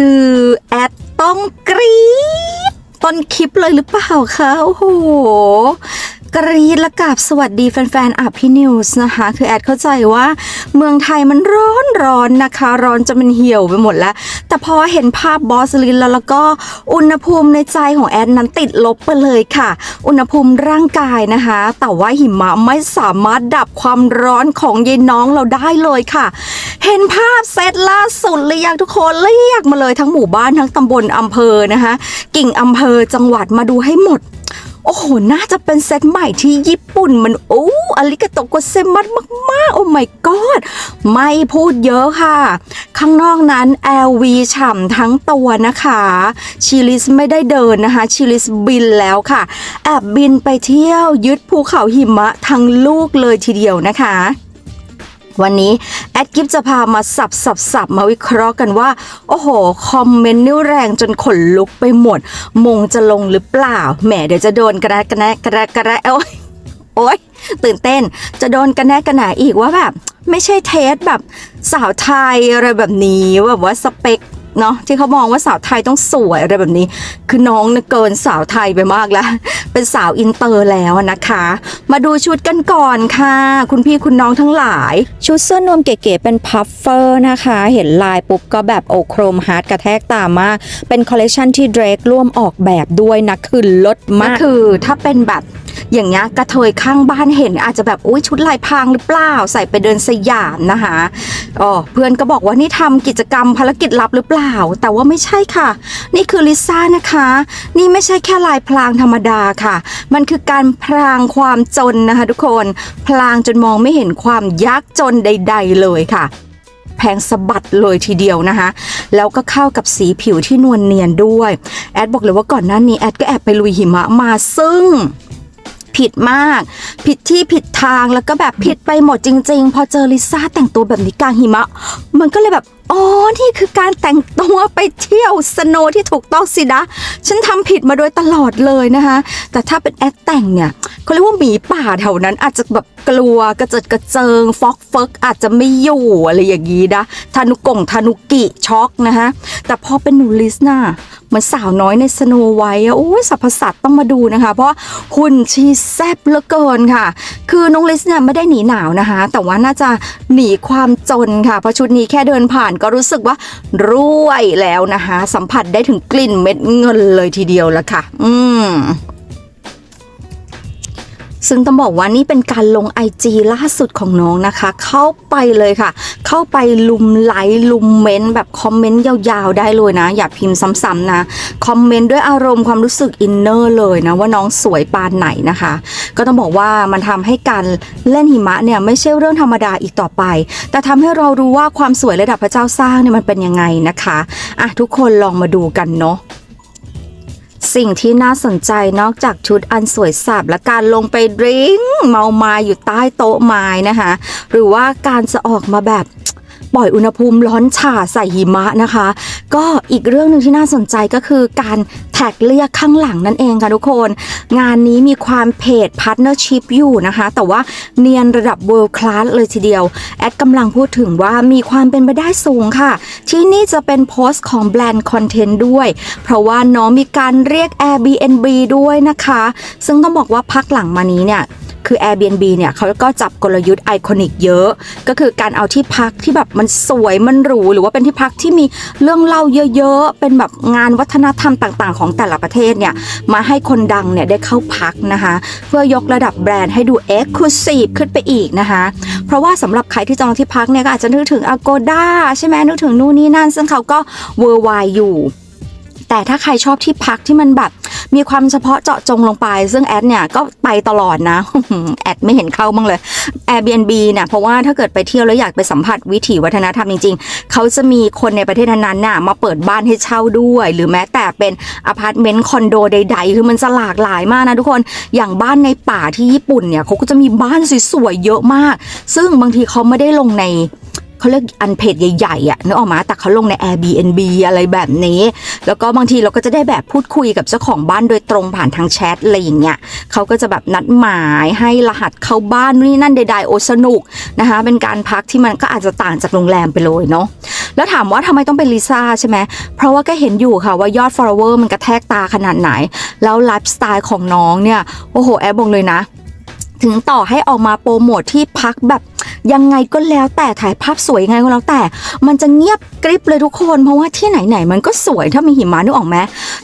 คือแอดต้องกรี๊ดต้นคลิปเลยหรือเปล่าคะโอ้โห กรีดและกับสวัสดีแฟนๆอะพี่นิวส์นะคะ คือแอดเข้าใจว่าเมืองไทยมันร้อนร้อนนะคะ ร้อนจนมันเหี่ยวไปหมดแล้ว แต่พอเห็นภาพบอสลินแล้วแล้วก็อุณหภูมิในใจของแอดนั้นติดลบไปเลยค่ะ อุณหภูมิร่างกายนะคะ แต่ว่าหิมะไม่สามารถดับความร้อนของยายน้องเราได้เลยค่ะ เห็นภาพเซตล่าสุดเลยอยากทุกคนเรียกมาเลยทั้งหมู่บ้านทั้งตำบลอำเภอนะคะ กิ่งอำเภอจังหวัดมาดูให้หมด โอ้โห น่าจะเป็นเซตใหม่ที่ญี่ปุ่นมันโอ้อาริกาโตโกเซมัสมากๆ โอ้ my god ไม่พูดเยอะค่ะ ข้างนอกนั้น LV ฉ่ำทั้งตัวนะคะ ชิลิสไม่ได้เดินนะคะ ชิลิสบินแล้วค่ะ แอบบินไปเที่ยวยึดภูเขาหิมะทั้งลูกเลยทีเดียวนะคะวันนี้ ดกิฟจะพามาสับสับสับมาวิเคราะห์กันว่า โอ้โห คอมเมนต์นี่แรงจนขนลุกไปหมด มงจะลงหรือเปล่า แหมเดี๋ยวจะโดนกระแนกระแนกระกระแนโอ้ยโอ๊ยตื่นเต้น จะโดนกระแนกระหนาอีกว่าแบบ ไม่ใช่เทสแบบสาวไทยอะไรแบบนี้แบบว่าสเปค เนาะที่เขามองว่าสาวไทยต้องสวยอะไรแบบนี้ คือน้องเนี่ยเกินสาวไทยไปมากแล้ว เป็นสาวอินเตอร์แล้วนะคะ มาดูชุดกันก่อนค่ะ คุณพี่คุณน้องทั้งหลาย ชุดเสื้อนวมเก๋ๆเป็นพัฟเฟอร์นะคะ เห็นลายปุ๊บก็แบบโอโครมฮาร์ดกระแทกตามาก เป็นคอลเลคชันที่เดรกร่วมออกแบบด้วยนะคือลดมากคือถ้าเป็นแบบ อย่างเงี้ยกระเทยข้างบ้านเห็น อาจจะแบบอุ้ยชุดลายพรางหรือเปล่า ใส่ไปเดินสยามนะคะอ๋อเพื่อนก็บอกว่านี่ทำกิจกรรมภารกิจลับหรือเปล่า แต่ว่าไม่ใช่ค่ะ นี่คือลิซ่านะคะ นี่ไม่ใช่แค่ลายพรางธรรมดาค่ะ มันคือการพรางความจนนะคะทุกคนพลางจนมองไม่เห็นความยากจนใด ๆ เลยค่ะแพงสะบัดเลยทีเดียวนะคะ แล้วก็เข้ากับสีผิวที่นวลเนียนด้วย แอดบอกเลยว่าก่อนหน้านี้แอดก็แอบไปลุยหิมะมาซึ่ง ผิดมาก ผิดที่ผิดทางแล้วก็แบบผิดไปหมดจริง ๆ พอเจอลิซ่าแต่งตัวแบบนี้กลางหิมะ มันก็เลยแบบอ๋อ นี่คือการแต่งตัวไปเที่ยวสโนว์ที่ถูกต้องสินะ ฉันทำผิดมาโดยตลอดเลยนะคะ แต่ถ้าเป็นแอดแต่งเนี่ย เขาเรียกว่าหมีป่าแถวนั้น อาจจะแบบกลัวกระเจิดกระเจิง ฟอกเฟกอาจจะไม่อยู่อะไรอย่างนี้นะทานุกงทานุกิช็อกนะคะแต่พอเป็นหนูลิสน่ะเหมือนสาวน้อยในสโนไวท์อะโอ้ยสรรพสัตว์ต้องมาดูนะคะ เพราะหุ่นชีแซบเหลือเกินค่ะ คือน้องลิสเนี่ยไม่ได้หนีหนาวนะคะ แต่ว่าน่าจะหนีความจนค่ะ เพราะชุดนี้แค่เดินผ่านก็รู้สึกว่ารวยแล้วนะคะ สัมผัสได้ถึงกลิ่นเม็ดเงินเลยทีเดียวละค่ะ อืม ซึ่งต้องบอกว่านี่เป็นการลง IG ล่าสุดของน้องนะคะ เข้าไปเลยค่ะ เข้าไปลุมไลค์ลุมเมนต์แบบคอมเมนต์ยาวๆได้เลยนะ อย่าพิมพ์ซ้ำๆนะคอมเมนต์ด้วยอารมณ์ความรู้สึกอินเนอร์เลยนะ ว่าน้องสวยปานไหนนะคะ ก็ต้องบอกว่ามันทำให้การเล่นหิมะเนี่ยไม่ใช่เรื่องธรรมดาอีกต่อไป แต่ทำให้เรารู้ว่าความสวยระดับพระเจ้าสร้างเนี่ยมันเป็นยังไงนะคะอะทุกคนลองมาดูกันเนาะ สิ่งที่น่าสนใจนอกจากชุดอันสวยสับและการลงไปดริงเมาไมาอยู่ใต้โต๊ะไม้นะคะ หรือว่าการจะออกมาแบบ ปล่อยอุณหภูมิร้อนฉ่าใส่หิมะนะคะ ก็อีกเรื่องหนึ่งที่น่าสนใจก็คือการแท็กเรียกข้างหลังนั่นเองค่ะทุกคน งานนี้มีความเพจพาร์ทเนอร์ชิพอยู่นะคะ แต่ว่าเนียนระดับ world class เลยทีเดียว แอดกำลังพูดถึงว่ามีความเป็นไปได้สูงค่ะ ที่นี่จะเป็นโพสต์ของแบรนด์คอนเทนต์ด้วย เพราะว่าน้องมีการเรียก Airbnb ด้วยนะคะ ซึ่งต้องบอกว่าพักหลังมานี้เนี่ย คือ Airbnb เนี่ยเขาก็จับกลยุทธ์ไอคอนิกเยอะ ก็คือการเอาที่พักที่แบบมันสวยมันหรู หรือว่าเป็นที่พักที่มีเรื่องเล่าเยอะๆ เป็นแบบงานวัฒนธรรมต่างๆ ของแต่ละประเทศเนี่ยมาให้คนดังเนี่ยได้เข้าพักนะคะ เพื่อยกระดับแบรนด์ให้ดู Exclusive ขึ้นไปอีกนะคะ เพราะว่าสำหรับใครที่จองที่พักเนี่ยก็อาจจะนึกถึง Agoda ใช่ไหมนึกถึงนู่นนี่นั่น ซึ่งเขาก็ Worldwide อยู่ แต่ถ้าใครชอบที่พักที่มันแบบมีความเฉพาะเจาะจงลงไป ซึ่งแอดเนี่ยก็ไปตลอดนะ แอดไม่เห็นเข้าบ้างเลย Airbnb เนี่ยเพราะว่าถ้าเกิดไปเที่ยวแล้วอยากไปสัมผัสวิถีวัฒนธรรมจริง ๆ เขาจะมีคนในประเทศนั้นๆน่ะมาเปิดบ้านให้เช่าด้วย หรือแม้แต่เป็นอพาร์ตเมนต์คอนโดใด ๆ คือมันจะหลากหลายมากนะทุกคนอย่างบ้านในป่าที่ญี่ปุ่นเนี่ยเขาก็จะมีบ้านสวยๆเยอะมาก ซึ่งบางทีเขาไม่ได้ลงใน เขาเรียกอันเพจใหญ่ๆอะนึกออกมาแต่เขาลงใน Airbnb อะไรแบบนี้ แล้วก็บางทีเราก็จะได้แบบพูดคุยกับเจ้าของบ้านโดยตรงผ่านทางแชทอะไรอย่างเงี้ยเขาก็จะแบบนัดหมายให้รหัสเข้าบ้านนู่นนี่นั่นใดๆโอสนุกนะคะเป็นการพักที่มันก็อาจจะต่างจากโรงแรมไปเลยเนาะแล้วถามว่าทำไมต้องเป็นลิซ่าใช่ไหมเพราะว่าก็เห็นอยู่ค่ะว่ายอด follower มันกระแทกตาขนาดไหน แล้วไลฟ์สไตล์ของน้องเนี่ยโอ้โหแอบบอกเลยนะ ถึงต่อให้ออกมาโปรโมทที่พักแบบยังไงก็แล้วแต่ถ่ายภาพสวยยังไงก็แล้วแต่ มันจะเงียบกริบเลยทุกคน เพราะว่าที่ไหนๆมันก็สวยถ้ามีหิมะนึกออกไหม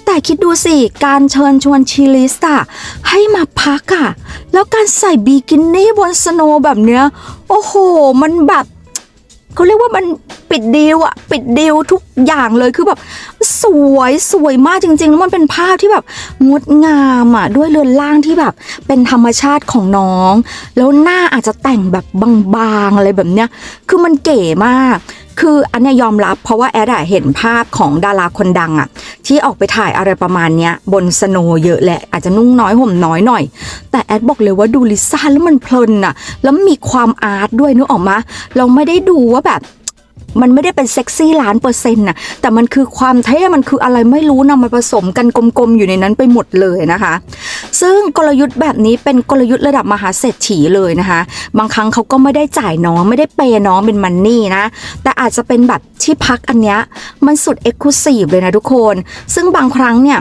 แต่คิดดูสิ การเชิญชวนชีลิสอะให้มาพักอะแล้วการใส่บิกินี่บนสโนว์แบบเนี้ย โอ้โห มันแบบเขาเรียกว่ามันปิดดีลอะปิดดีลทุกอย่างเลยคือแบบ สวยสวยมากจริงๆ แล้วมันเป็นภาพที่แบบงดงามอะด้วยเรือนร่างที่แบบเป็นธรรมชาติของน้อง แล้วหน้าอาจจะแต่งแบบบางๆอะไรแบบเนี้ย คือมันเก๋มากคืออันเนี้ยยอมรับเพราะว่าแอดอะเห็นภาพของดาราคนดังอะที่ออกไปถ่ายอะไรประมาณเนี้ยบนสโนเยอะแหละ อาจจะนุ่งน้อยห่มน้อยหน่อย แต่แอดบอกเลยว่าดูลิซ่าแล้วมันเพลินอะแล้วมีความอาร์ตด้วยนึกออกมาเราไม่ได้ดูว่าแบบ มันไม่ได้เป็นเซ็กซี่ล้านเปอร์เซ็นต์น่ะแต่มันคือความเท่มันคืออะไรไม่รู้นะมันผสมกันกลมๆอยู่ในนั้นไปหมดเลยนะคะ ซึ่งกลยุทธ์แบบนี้เป็นกลยุทธ์ระดับมหาเศรษฐีเลยนะคะ บางครั้งเขาก็ไม่ได้จ่ายน้องไม่ได้เปย์น้องเป็นมันนี่นะแต่อาจจะเป็นแบบที่พักอันเนี้ยมันสุดเอ็กซ์คลูซีฟเลยนะทุกคน ซึ่งบางครั้งเนี่ย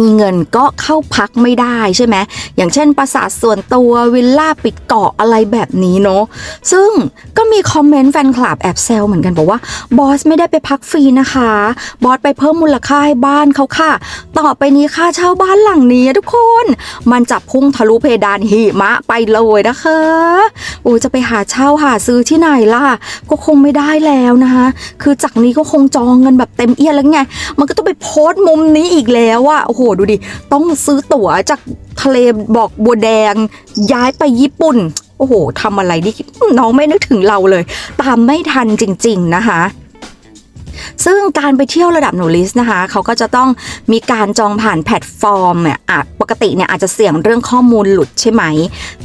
มีเงินก็เข้าพักไม่ได้ใช่ไหมอย่างเช่นปราสาทส่วนตัววิลล่าปิดเกาะอะไรแบบนี้เนาะซึ่งก็มีคอมเมนต์แฟนคลับแอบแซวเหมือนกันบอกว่าบอสไม่ได้ไปพักฟรีนะคะ บอสไปเพิ่มมูลค่าให้บ้านเขาค่ะ ต่อไปนี้ค่าเช่าบ้านหลังนี้ทุกคน มันจะพุ่งทะลุเพดานหิมะไปเลยนะคะโอ้จะไปหาเช่าหาซื้อที่ไหนล่ะ ก็คงไม่ได้แล้วนะคะคือจากนี้ก็คงจองเงินแบบเต็มเอียดแล้วไงมันก็ต้องไปโพสต์มุมนี้อีกแล้วอะโอ้โหดูดิ ต้องซื้อตั๋วจากทะเลบอกบัวแดง ย้ายไปญี่ปุ่น โอ้โหทำอะไรดิน้องไม่นึกถึงเราเลย ตามไม่ทันจริง ๆ นะคะ ซึ่งการไปเที่ยวระดับหนูลิสนะคะ เขาก็จะต้องมีการจองผ่านแพลตฟอร์มเนี่ยอะปกติเนี่ยอาจจะเสี่ยงเรื่องข้อมูลหลุดใช่ไหม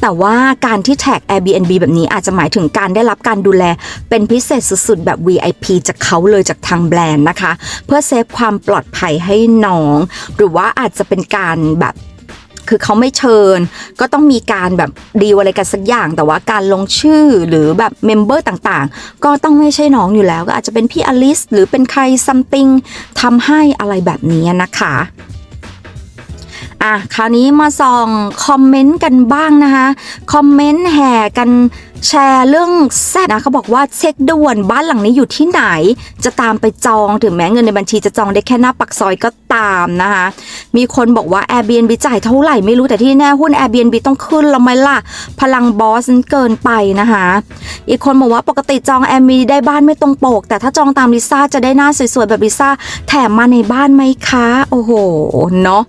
แต่ว่าการที่แท็ก Airbnb แบบนี้อาจจะหมายถึงการได้รับการดูแลเป็นพิเศษสุดๆ แบบ VIP จากเขาเลยจากทางแบรนด์นะคะ เพื่อเซฟความปลอดภัยให้น้อง หรือว่าอาจจะเป็นการแบบ คือเขาไม่เชิญ ก็ต้องมีการแบบดีอะไรกันสักอย่าง แต่ว่าการลงชื่อหรือแบบเมมเบอร์ต่างๆ ก็ต้องไม่ใช่น้องอยู่แล้ว ก็อาจจะเป็นพี่อลิสหรือเป็นใครซัมติงทำให้อะไรแบบนี้นะคะอะคราวนี้มาส่องคอมเมนต์กันบ้างนะคะ คอมเมนต์แห่กัน แชร์เรื่องแซดนะเขาบอกว่าเช็คด่วนบ้านหลังนี้อยู่ที่ไหน จะตามไปจองถึงแม้เงินในบัญชีจะจองได้แค่หน้าปักซอยก็ตามนะคะมีคนบอกว่า Airbnb จ่ายเท่าไหร่ไม่รู้แต่ที่แน่หุ้น Airbnb ต้องขึ้นแล้วไหมล่ะ พลังบอสนั้นเกินไปนะคะอีกคนบอกว่าปกติจอง Airbnb ได้บ้านไม่ตรงปก แต่ถ้าจองตามลิซ่าจะได้หน้าสวยๆแบบลิซ่าแถมมาในบ้านไหมคะ โอ้โหเนาะ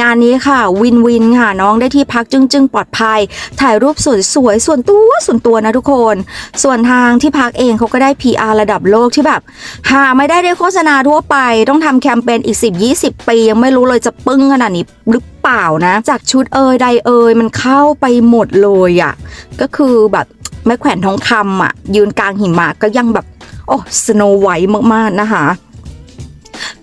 งานนี้ค่ะวินวินค่ะน้องได้ที่พักจึงๆปลอดภัย ถ่ายรูปสวยๆส่วนตัวส่วนตัวนะทุกคน ส่วนทางที่พักเองเขาก็ได้ PR ระดับโลกที่แบบ หาไม่ได้ได้โฆษณาทั่วไป ต้องทำแคมเปญอีก 10-20 ปี ยังไม่รู้เลยจะปึ้งขนาดนี้หรือเปล่านะ จากชุดเอยใดเอยมันเข้าไปหมดเลยอะ่ะก็คือแบบไม้แขวนทองคำอะยืนกลางหิมะก็ยังแบบโอ้สโนไวท์มากๆนะคะ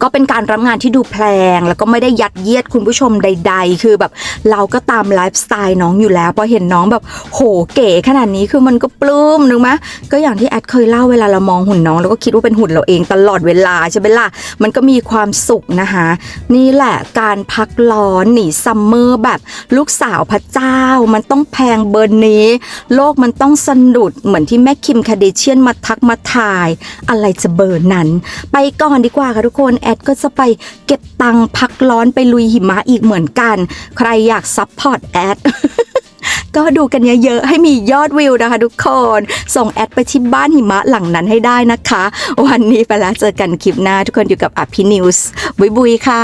ก็เป็นการรับงานที่ดูแพงแล้วก็ไม่ได้ยัดเยียดคุณผู้ชมใด ๆ คือแบบเราก็ตามไลฟ์สไตล์น้องอยู่แล้วพอเห็นน้องแบบโหเก๋ขนาดนี้คือมันก็ปลื้มนึกไหมก็อย่างที่แอดเคยเล่าเวลาเรามองหุ่นน้องแล้วก็คิดว่าเป็นหุ่นเราเองตลอดเวลาใช่ไหมล่ะมันก็มีความสุขนะคะนี่แหละการพักร้อนหนีซัมเมอร์แบบลูกสาวพระเจ้า มันต้องแพงเบอร์นี้ โลกมันต้องสะดุดเหมือนที่แม่คิมคาเดเชียนมาทักมาทาย อะไรจะเบอร์นั้น ไปก่อนดีกว่าค่ะทุกคนแอดก็จะไปเก็บตังค์พักร้อนไปลุยหิมะอีกเหมือนกัน ใครอยากซัพพอร์ตแอดก็ดูกันเยอะๆ ให้มียอดวิวนะคะทุกคน ส่งแอดไปที่บ้านหิมะหลังนั้นให้ได้นะคะ วันนี้ไปแล้วเจอกันคลิปหน้าทุกคนอยู่กับอภินิวส์บุยบุยค่ะ